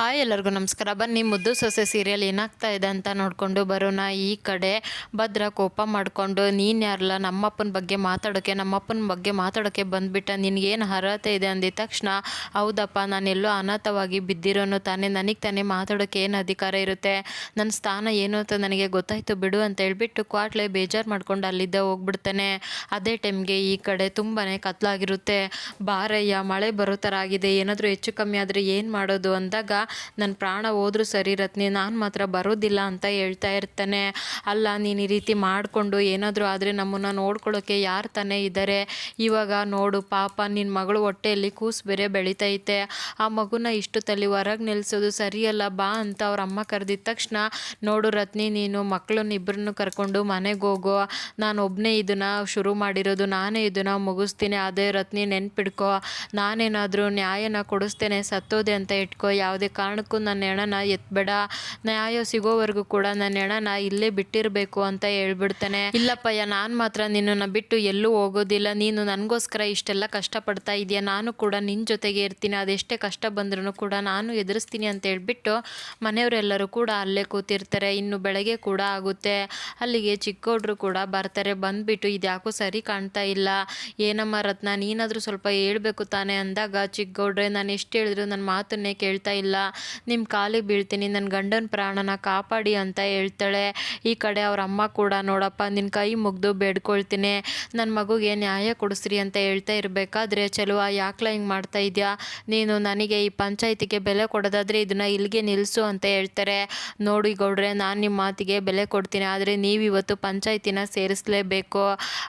Hi, ಎಲ್ಲರಿಗೂ ನಮಸ್ಕಾರ. ಬನ್ನಿ, ಮುದ್ದು ಸೊಸೆ ಸೀರಿಯಲ್ ಏನಾಗ್ತಾ ಇದೆ ಅಂತ ನೋಡಿಕೊಂಡು ಬರೋಣ. ಈ ಕಡೆ ಭದ್ರ ಕೋಪ ಮಾಡಿಕೊಂಡು, ನೀನು ಯಾರಲ್ಲ ನಮ್ಮಪ್ಪನ ಬಗ್ಗೆ ಮಾತಾಡೋಕ್ಕೆ ನಮ್ಮಪ್ಪನ ಬಗ್ಗೆ ಮಾತಾಡೋಕ್ಕೆ ಬಂದುಬಿಟ್ಟ. ನಿನಗೇನು ಅರ್ಹತೆ ಇದೆ ಅಂದಿದ ತಕ್ಷಣ, ಹೌದಪ್ಪ, ನಾನೆಲ್ಲೋ ಅನಾಥವಾಗಿ ಬಿದ್ದಿರೋನು ತಾನೇ. ನನಗೆ ತಾನೇ ಮಾತಾಡೋಕ್ಕೆ ಏನು ಅಧಿಕಾರ ಇರುತ್ತೆ? ನನ್ನ ಸ್ಥಾನ ಏನು ಅಂತ ನನಗೆ ಗೊತ್ತಾಯಿತು ಬಿಡು ಅಂತ ಹೇಳಿಬಿಟ್ಟು ಕ್ವಾಟ್ಲೆ ಬೇಜಾರು ಮಾಡ್ಕೊಂಡು ಅಲ್ಲಿದ್ದ ಹೋಗ್ಬಿಡ್ತಾನೆ. ಅದೇ ಟೈಮ್ಗೆ ಈ ಕಡೆ ತುಂಬಾ ಕತ್ಲಾಗಿರುತ್ತೆ. ಬಾರಯ್ಯ, ಮಳೆ ಬರೋ ಥರ ಆಗಿದೆ. ಏನಾದರೂ ಹೆಚ್ಚು ಕಮ್ಮಿ ಆದರೆ ಏನು ಮಾಡೋದು? ಅಂದಾಗ ನನ್ನ ಪ್ರಾಣ ಹೋದ್ರೂ ಸರಿ ರತ್ನಿ, ನಾನು ಮಾತ್ರ ಬರೋದಿಲ್ಲ ಅಂತ ಹೇಳ್ತಾ ಇರ್ತಾನೆ. ಅಲ್ಲ, ನೀನು ಈ ರೀತಿ ಮಾಡಿಕೊಂಡು ಏನಾದರೂ ಆದರೆ ನಮ್ಮನ್ನು ನೋಡ್ಕೊಳ್ಳೋಕ್ಕೆ ಯಾರು ತಾನೇ ಇದ್ದಾರೆ ಇವಾಗ ನೋಡು, ಪಾಪ ನಿನ್ನ ಮಗಳು ಹೊಟ್ಟೆಯಲ್ಲಿ ಕೂಸು ಬೇರೆ ಬೆಳಿತೈತೆ. ಆ ಮಗುನ ಇಷ್ಟು ತಲೆ ಹೊರಗೆ ನಿಲ್ಲಿಸೋದು ಸರಿಯಲ್ಲ, ಬಾ ಅಂತ ಅವ್ರ ಅಮ್ಮ ಕರೆದಿದ್ದ ತಕ್ಷಣ, ನೋಡು ರತ್ನಿ, ನೀನು ಮಕ್ಕಳನ್ನ ಇಬ್ಬರನ್ನು ಕರ್ಕೊಂಡು ಮನೆಗೆ ಹೋಗೋ. ನಾನು ಒಬ್ಬನೇ ಇದನ್ನು ಶುರು ಮಾಡಿರೋದು, ನಾನೇ ಇದನ್ನು ಮುಗಿಸ್ತೀನಿ. ಅದೇ ರತ್ನಿ, ನೆನ್ಪಿಡ್ಕೋ. ನಾನೇನಾದರೂ ನ್ಯಾಯನ ಕೊಡಿಸ್ತೇನೆ, ಸತ್ತೋದೆ ಅಂತ ಇಟ್ಕೋ. ಯಾವುದೇ ಕಾರಣಕ್ಕೂ ನನ್ನ ಹೆಣನ ಎತ್ಬೇಡ. ನ್ಯಾಯ ಸಿಗೋವರೆಗೂ ಕೂಡ ನನ್ನ ಹೆಣನ ಇಲ್ಲೇ ಬಿಟ್ಟಿರಬೇಕು ಅಂತ ಹೇಳ್ಬಿಡ್ತಾನೆ. ಇಲ್ಲಪ್ಪಯ್ಯ, ನಾನು ಮಾತ್ರ ನಿನ್ನನ್ನು ಬಿಟ್ಟು ಎಲ್ಲೂ ಹೋಗೋದಿಲ್ಲ. ನೀನು ನನಗೋಸ್ಕರ ಇಷ್ಟೆಲ್ಲ ಕಷ್ಟಪಡ್ತಾ ಇದೆಯಾ? ನಾನು ಕೂಡ ನಿನ್ನ ಜೊತೆಗೆ ಇರ್ತೀನಿ. ಅದೆಷ್ಟೇ ಕಷ್ಟ ಬಂದ್ರೂ ಕೂಡ ನಾನು ಎದುರಿಸ್ತೀನಿ ಅಂತ ಹೇಳ್ಬಿಟ್ಟು ಮನೆಯವರೆಲ್ಲರೂ ಕೂಡ ಅಲ್ಲೇ ಕೂತಿರ್ತಾರೆ. ಇನ್ನು ಬೆಳಗ್ಗೆ ಕೂಡ ಆಗುತ್ತೆ. ಅಲ್ಲಿಗೆ ಚಿಕ್ಕವ್ರು ಕೂಡ ಬರ್ತಾರೆ. ಬಂದ್ಬಿಟ್ಟು ಇದ್ಯಾಕೋ ಸರಿ ಕಾಣ್ತಾ ಇಲ್ಲ. ಏನಮ್ಮ ರತ್ನ, ನೀನಾದರೂ ಸ್ವಲ್ಪ ಹೇಳ್ಬೇಕು ತಾನೇ ಅಂದಾಗ ಚಿಕ್ಕಗೌಡ್ರೆ ನಾನು ಎಷ್ಟು ಹೇಳಿದ್ರು ನನ್ನ ಮಾತನ್ನೇ ಕೇಳ್ತಾ ಇಲ್ಲ. ನಿಮ್ಮ ಕಾಲಿಗೆ ಬೀಳ್ತೀನಿ ನನ್ನ ಗಂಡನ ಪ್ರಾಣನ ಕಾಪಾಡಿ ಅಂತ ಹೇಳ್ತಾಳೆ. ಈ ಕಡೆ ಅವ್ರ ಅಮ್ಮ ಕೂಡ, ನೋಡಪ್ಪ ನಿನ್ನ ಕೈ ಮುಗ್ದು ಬೇಡ್ಕೊಳ್ತೀನಿ. ನನ್ನ ಮಗುಗೆ ನ್ಯಾಯ ಕೊಡಿಸ್ರಿ ಅಂತ ಹೇಳ್ತಾ ಇರಬೇಕಾದ್ರೆ ಚಲುವ ಯಾಕ್ಲ ಹಿಂಗೆ ಮಾಡ್ತಾ ಇದೆಯಾ? ನೀನು ನನಗೆ ಈ ಪಂಚಾಯತಿಗೆ ಬೆಲೆ ಕೊಡೋದಾದರೆ ಇದನ್ನು ಇಲ್ಲಿಗೆ ನಿಲ್ಲಿಸು ಅಂತ ಹೇಳ್ತಾರೆ. ನೋಡಿ ಗೌಡ್ರೆ, ನಾನು ನಿಮ್ಮ ಮಾತಿಗೆ ಬೆಲೆ ಕೊಡ್ತೀನಿ, ಆದರೆ ನೀವು ಇವತ್ತು ಪಂಚಾಯತಿನ ಸೇರಿಸಲೇಬೇಕು.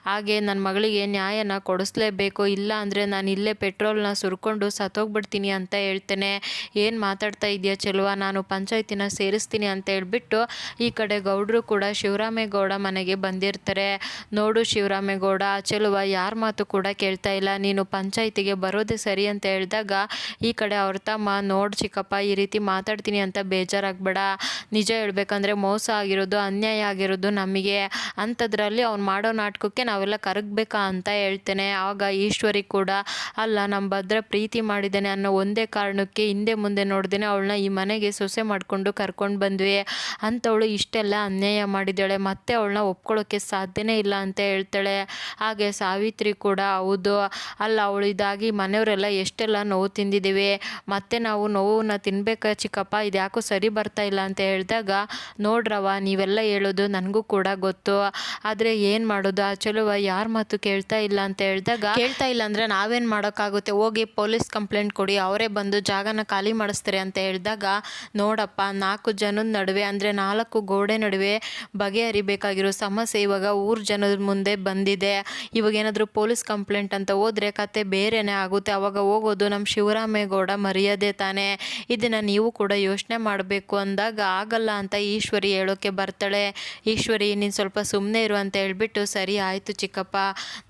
ಹಾಗೆ ನನ್ನ ಮಗಳಿಗೆ ನ್ಯಾಯನ ಕೊಡಿಸ್ಲೇಬೇಕು. ಇಲ್ಲ ಅಂದರೆ ನಾನು ಇಲ್ಲೇ ಪೆಟ್ರೋಲ್ನ ಸುರ್ಕೊಂಡು ಸತ್ತೋಗ್ಬಿಡ್ತೀನಿ ಅಂತ ಹೇಳ್ತೇನೆ. ಏನು ಮಾತಾಡ್ತಾ ಇದೆಯಾ ಚೆಲುವ? ನಾನು ಪಂಚಾಯತಿನ ಸೇರಿಸ್ತೀನಿ ಅಂತ ಹೇಳ್ಬಿಟ್ಟು ಈ ಕಡೆ ಗೌಡರು ಕೂಡ ಶಿವರಾಮೇಗೌಡ ಮನೆಗೆ ಬಂದಿರ್ತಾರೆ. ನೋಡು ಶಿವರಾಮೇಗೌಡ, ಚೆಲುವ ಯಾರ ಮಾತು ಕೂಡ ಕೇಳ್ತಾ ಇಲ್ಲ. ನೀನು ಪಂಚಾಯತಿಗೆ ಬರೋದೇ ಸರಿ ಅಂತ ಹೇಳಿದಾಗ ಈ ಕಡೆ ಅವ್ರ ತಮ್ಮ, ನೋಡು ಚಿಕ್ಕಪ್ಪ, ಈ ರೀತಿ ಮಾತಾಡ್ತೀನಿ ಅಂತ ಬೇಜಾರಾಗಬೇಡ. ನಿಜ ಹೇಳ್ಬೇಕಂದ್ರೆ ಮೋಸ ಆಗಿರೋದು, ಅನ್ಯಾಯ ಆಗಿರೋದು ನಮಗೆ. ಅಂಥದ್ರಲ್ಲಿ ಅವ್ನು ಮಾಡೋ ನಾಟಕಕ್ಕೆ ನಾವೆಲ್ಲ ಕರಗಬೇಕಾ ಅಂತ ಹೇಳ್ತೇನೆ. ಆಗ ಈಶ್ವರಿ ಕೂಡ, ಅಲ್ಲ ನಮ್ಮ ಭದ್ರ ಪ್ರೀತಿ ಮಾಡಿದ್ದೇನೆ ಅನ್ನೋ ಒಂದೇ ಕಾರಣಕ್ಕೆ ಹಿಂದೆ ಮುಂದೆ ನೋಡ್ದೇನೆ ಅವಳನ್ನ ಈ ಮನೆಗೆ ಸೊಸೆ ಮಾಡಿಕೊಂಡು ಕರ್ಕೊಂಡು ಬಂದ್ವಿ. ಅಂತ ಅವಳು ಇಷ್ಟೆಲ್ಲ ಅನ್ಯಾಯ ಮಾಡಿದ್ದಾಳೆ. ಮತ್ತೆ ಅವಳನ್ನ ಒಪ್ಕೊಳ್ಳೋಕ್ಕೆ ಸಾಧ್ಯನೇ ಇಲ್ಲ ಅಂತ ಹೇಳ್ತಾಳೆ. ಹಾಗೆ ಸಾವಿತ್ರಿ ಕೂಡ ಹೌದು. ಅಲ್ಲ, ಅವಳು ಇದಾಗಿ ಮನೆಯವರೆಲ್ಲ ಎಷ್ಟೆಲ್ಲ ನೋವು ತಿಂದಿದ್ದೀವಿ. ಮತ್ತೆ ನಾವು ನೋವನ್ನ ತಿನ್ಬೇಕಾ ಚಿಕ್ಕಪ್ಪ? ಇದು ಯಾಕೋ ಸರಿ ಬರ್ತಾ ಇಲ್ಲ ಅಂತ ಹೇಳಿದಾಗ ನೋಡ್ರವ ನೀವೆಲ್ಲ ಹೇಳೋದು ನನಗೂ ಕೂಡ ಗೊತ್ತು. ಆದರೆ ಏನು ಮಾಡೋದು? ಆ ಚಲುವ ಯಾರ ಮಾತು ಕೇಳ್ತಾ ಇಲ್ಲ ಅಂತ ಹೇಳಿದಾಗ, ಕೇಳ್ತಾ ಇಲ್ಲ ಅಂದರೆ ನಾವೇನು ಮಾಡೋಕ್ಕಾಗುತ್ತೆ? ಹೋಗಿ ಪೊಲೀಸ್ ಕಂಪ್ಲೇಂಟ್ ಕೊಡಿ. ಅವರೇ ಬಂದು ಜಾಗನ ಖಾಲಿ ಮಾಡಿಸ್ತಾರೆ ಅಂತ ಹೇಳಿದಾಗ, ನೋಡಪ್ಪ, ನಾಲ್ಕು ಜನದ ನಡುವೆ ಅಂದರೆ ನಾಲ್ಕು ಗೋಡೆ ನಡುವೆ ಬಗೆಹರಿಬೇಕಾಗಿರೋ ಸಮಸ್ಯೆ ಇವಾಗ ಊರ ಜನದ ಮುಂದೆ ಬಂದಿದೆ. ಇವಾಗ ಏನಾದರೂ ಪೊಲೀಸ್ ಕಂಪ್ಲೇಂಟ್ ಅಂತ ಹೋದರೆ ಕತೆ ಬೇರೆನೇ ಆಗುತ್ತೆ. ಅವಾಗ ಹೋಗೋದು ನಮ್ಮ ಶಿವರಾಮೇಗೌಡ ಮರ್ಯಾದೆ ತಾನೇ. ಇದನ್ನು ನೀವು ಕೂಡ ಯೋಚನೆ ಮಾಡಬೇಕು ಅಂದಾಗ ಆಗಲ್ಲ ಅಂತ ಈಶ್ವರಿ ಹೇಳೋಕ್ಕೆ ಬರ್ತಾಳೆ. ಈಶ್ವರಿ, ನೀನು ಸ್ವಲ್ಪ ಸುಮ್ಮನೆ ಇರು ಅಂತ ಹೇಳ್ಬಿಟ್ಟು, ಸರಿ ಆಯಿತು ಚಿಕ್ಕಪ್ಪ,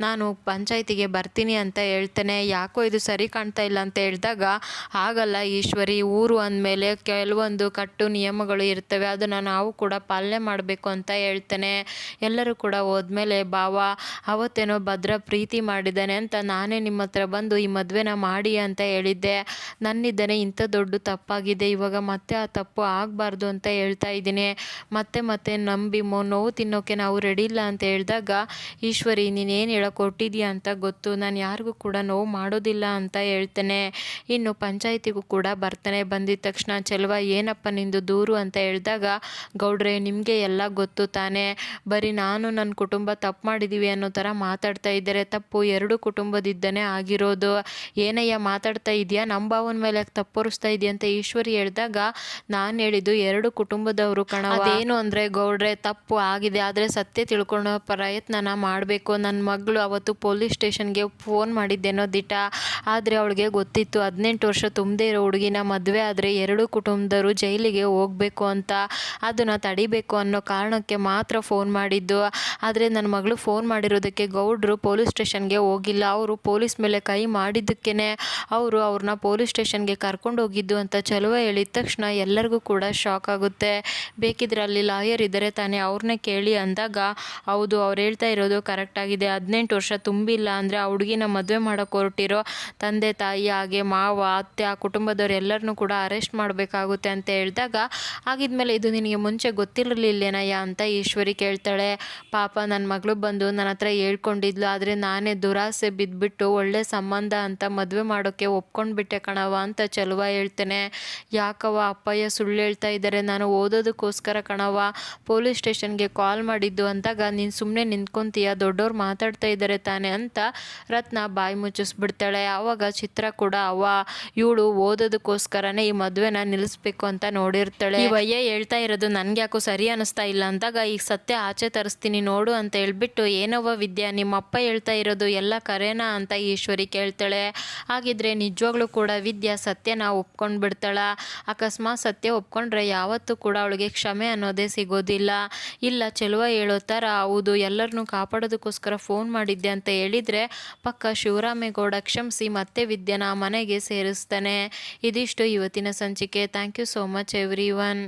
ನಾನು ಪಂಚಾಯತಿಗೆ ಬರ್ತೀನಿ ಅಂತ ಹೇಳ್ತೇನೆ. ಯಾಕೋ ಇದು ಸರಿ ಕಾಣ್ತಾ ಇಲ್ಲ ಅಂತ ಹೇಳಿದಾಗ, ಆಗಲ್ಲ ಈಶ್ವರಿ ಅಂದಮೇಲೆ ಕೆಲವೊಂದು ಕಟ್ಟು ನಿಯಮಗಳು ಇರ್ತವೆ, ಅದನ್ನು ನಾವು ಕೂಡ ಪಾಲನೆ ಮಾಡಬೇಕು ಅಂತ ಹೇಳ್ತೇನೆ. ಎಲ್ಲರೂ ಕೂಡ ಹೋದ್ಮೇಲೆ ಭಾವ ಅವತ್ತೇನೋ ಭದ್ರ ಪ್ರೀತಿ ಮಾಡಿದ್ದಾನೆ ಅಂತ ನಾನೇ ನಿಮ್ಮ ಹತ್ರ ಬಂದು ಈ ಮದುವೆನ ಮಾಡಿ ಅಂತ ಹೇಳಿದ್ದೆ. ನನ್ನಿದ್ದೇನೆ ಇಂಥ ದೊಡ್ಡ ತಪ್ಪಾಗಿದೆ, ಇವಾಗ ಮತ್ತೆ ಆ ತಪ್ಪು ಆಗಬಾರ್ದು ಅಂತ ಹೇಳ್ತಾ ಇದ್ದೀನಿ. ಮತ್ತೆ ಮತ್ತೆ ನಂಬಿ ಮೊ, ನೋವು ತಿನ್ನೋಕ್ಕೆ ನಾವು ರೆಡಿ ಇಲ್ಲ ಅಂತ ಹೇಳಿದಾಗ, ಈಶ್ವರಿ, ನೀನೇನು ಹೇಳೋಕೆ ಕೊಟ್ಟಿದ್ಯಾ ಅಂತ ಗೊತ್ತು. ನಾನು ಯಾರಿಗೂ ಕೂಡ ನೋವು ಮಾಡೋದಿಲ್ಲ ಅಂತ ಹೇಳ್ತೇನೆ. ಇನ್ನು ಪಂಚಾಯಿತಿಗೂ ಕೂಡ ಬರ್ತಾನೆ ಬಂದಿದ ತಕ್ಷಣ, ಚೆಲುವ, ಏನಪ್ಪ ನಿಂದು ದೂರು? ಅಂತ ಹೇಳಿದಾಗ, ಗೌಡ್ರೆ, ನಿಮಗೆ ಎಲ್ಲ ಗೊತ್ತು ತಾನೇ. ಬರೀ ನಾನು ನನ್ನ ಕುಟುಂಬ ತಪ್ಪು ಮಾಡಿದ್ದೀವಿ ಅನ್ನೋ ಥರ ಮಾತಾಡ್ತಾ ಇದ್ದಾರೆ. ತಪ್ಪು ಎರಡು ಕುಟುಂಬದಿದ್ದನೇ ಆಗಿರೋದು. ಏನಯ್ಯ, ಮಾತಾಡ್ತಾ ಇದೆಯಾ? ನಮ್ಮ ಭಾವನ ಮೇಲೆ ತಪ್ಪೊರಿಸ್ತಾ ಇದೆಯಾ? ಅಂತ ಈಶ್ವರಿ ಹೇಳಿದಾಗ, ನಾನು ಹೇಳಿದ್ದು ಎರಡು ಕುಟುಂಬದವರು ಕಣ ಅದೇನು ಅಂದರೆ, ಗೌಡ್ರೆ, ತಪ್ಪು ಆಗಿದೆ. ಆದರೆ ಸತ್ಯ ತಿಳ್ಕೊಳ್ಳೋ ಪ್ರಯತ್ನನ ಮಾಡಬೇಕು. ನನ್ನ ಮಗಳು ಅವತ್ತು ಪೊಲೀಸ್ ಸ್ಟೇಷನ್ಗೆ ಫೋನ್ ಮಾಡಿದ್ದೇನೋ ದಿಟ. ಆದರೆ ಅವಳಿಗೆ ಗೊತ್ತಿತ್ತು, ಹದಿನೆಂಟು ವರ್ಷ ತುಂಬದೇ ಇರೋ ಹುಡುಗಿನ ಮದುವೆ ಆದರೆ ಎರಡೂ ಕುಟುಂಬದವರು ಜೈಲಿಗೆ ಹೋಗಬೇಕು ಅಂತ ಅದನ್ನು ತಡಿಬೇಕು ಅನ್ನೋ ಕಾರಣಕ್ಕೆ ಮಾತ್ರ ಫೋನ್ ಮಾಡಿದ್ದು. ಆದರೆ ನನ್ನ ಮಗಳು ಫೋನ್ ಮಾಡಿರೋದಕ್ಕೆ ಗೌಡ್ರು ಪೊಲೀಸ್ ಸ್ಟೇಷನ್ಗೆ ಹೋಗಿಲ್ಲ. ಅವರು ಪೊಲೀಸ್ ಮೇಲೆ ಕೈ ಮಾಡಿದ್ದಕ್ಕೇ ಅವರು ಅವ್ರನ್ನ ಪೊಲೀಸ್ ಸ್ಟೇಷನ್ಗೆ ಕರ್ಕೊಂಡು ಹೋಗಿದ್ದು ಅಂತ ಚಲುವ ಹೇಳಿದ ತಕ್ಷಣ ಎಲ್ಲರಿಗೂ ಕೂಡ ಶಾಕ್ ಆಗುತ್ತೆ. ಬೇಕಿದ್ರೆ ಅಲ್ಲಿ ಲಾಯರ್ ಇದ್ದರೆ ತಾನೇ ಅವ್ರನ್ನೇ ಕೇಳಿ ಅಂದಾಗ, ಹೌದು, ಅವ್ರು ಹೇಳ್ತಾ ಇರೋದು ಕರೆಕ್ಟಾಗಿದೆ ಹದಿನೆಂಟು ವರ್ಷ ತುಂಬಿಲ್ಲ ಅಂದರೆ ಆ ಹುಡುಗಿನ ಮದುವೆ ಮಾಡೋಕೆ ಹೊರಟಿರೋ ತಂದೆ ತಾಯಿ, ಹಾಗೆ ಮಾವ, ಅತ್ತೆ, ಆ ಕುಟುಂಬದವ್ರು ಎಲ್ಲರನ್ನೂ ಕೂಡ ಕೂಡ ಅರೆಸ್ಟ್ ಮಾಡಬೇಕಾಗುತ್ತೆ ಅಂತ ಹೇಳಿದಾಗ ಆಗಿದ್ಮೇಲೆ ಇದು ನಿನಗೆ ಮುಂಚೆ ಗೊತ್ತಿರಲಿಲ್ಲೇನಯ್ಯ? ಅಂತ ಈಶ್ವರಿ ಕೇಳ್ತಾಳೆ. ಪಾಪ ನನ್ನ ಮಗಳು ಬಂದು ನನ್ನ ಹತ್ರ ಹೇಳ್ಕೊಂಡಿದ್ಲು, ಆದರೆ ನಾನೇ ದುರಾಸೆ ಬಿದ್ದುಬಿಟ್ಟು ಒಳ್ಳೆ ಸಂಬಂಧ ಅಂತ ಮದುವೆ ಮಾಡೋಕ್ಕೆ ಒಪ್ಕೊಂಡ್ಬಿಟ್ಟೆ ಕಣವ ಅಂತ ಚಲುವ ಹೇಳ್ತೇನೆ. ಯಾಕವ ಅಪ್ಪಯ್ಯ ಸುಳ್ಳು ಹೇಳ್ತಾ ಇದ್ದಾರೆ. ನಾನು ಓದೋದಕ್ಕೋಸ್ಕರ ಕಣವ ಪೊಲೀಸ್ ಸ್ಟೇಷನ್ಗೆ ಕಾಲ್ ಮಾಡಿದ್ದು ಅಂದಾಗ, ನೀನು ಸುಮ್ಮನೆ ನಿಂತ್ಕೊಂತೀಯ? ದೊಡ್ಡವ್ರು ಮಾತಾಡ್ತಾ ಇದ್ದಾರೆ ತಾನೆ ಅಂತ ರತ್ನ ಬಾಯಿ ಮುಚ್ಚಿಸ್ಬಿಡ್ತಾಳೆ. ಆವಾಗ ಚಿತ್ರ ಕೂಡ ಅವ ಇವಳು ಓದೋದಕ್ಕೋಸ್ಕರನೇ ಈ ಮದುವೆನ ನಿಲ್ಲಿಸ್ಬೇಕು ಅಂತ ನೋಡಿರ್ತಾಳೆ. ಈ ವಯ್ಯ ಹೇಳ್ತಾ ಇರೋದು ನನ್ಗೆ ಯಾಕೋ ಸರಿ ಅನಿಸ್ತಾ ಇಲ್ಲ ಅಂದಾಗ ಈಗ ಸತ್ಯ ಆಚೆ ತರಿಸ್ತೀನಿ ನೋಡು ಅಂತ ಹೇಳ್ಬಿಟ್ಟು ಏನವ್ವ ವಿದ್ಯಾ ನಿಮ್ಮ ಅಪ್ಪ ಹೇಳ್ತಾ ಇರೋದು ಎಲ್ಲ ಕರೆನಾ ಅಂತ ಈಶ್ವರಿ ಕೇಳ್ತಾಳೆ. ಹಾಗಿದ್ರೆ ನಿಜವಾಗ್ಲೂ ಕೂಡ ವಿದ್ಯಾ ಸತ್ಯನ ಒಪ್ಕೊಂಡು ಬಿಡ್ತಾಳ. ಅಕಸ್ಮಾತ್ ಸತ್ಯ ಒಪ್ಕೊಂಡ್ರೆ ಯಾವತ್ತೂ ಕೂಡ ಅವಳಿಗೆ ಕ್ಷಮೆ ಅನ್ನೋದೇ ಸಿಗೋದಿಲ್ಲ. ಇಲ್ಲ, ಚೆಲುವ ಹೇಳೋ ಥರ ಹೌದು ಎಲ್ಲರನ್ನೂ ಕಾಪಾಡೋದಕ್ಕೋಸ್ಕರ ಫೋನ್ ಮಾಡಿದ್ದೆ ಅಂತ ಹೇಳಿದರೆ ಪಕ್ಕ ಶಿವರಾಮೇಗೌಡ ಕ್ಷಮಿಸಿ ಮತ್ತೆ ವಿದ್ಯನ ಮನೆಗೆ ಸೇರಿಸ್ತಾನೆ. ಇದಿಷ್ಟು ಇವತ್ತಿನ ಸಂಚಿಕೆ thank you so much everyone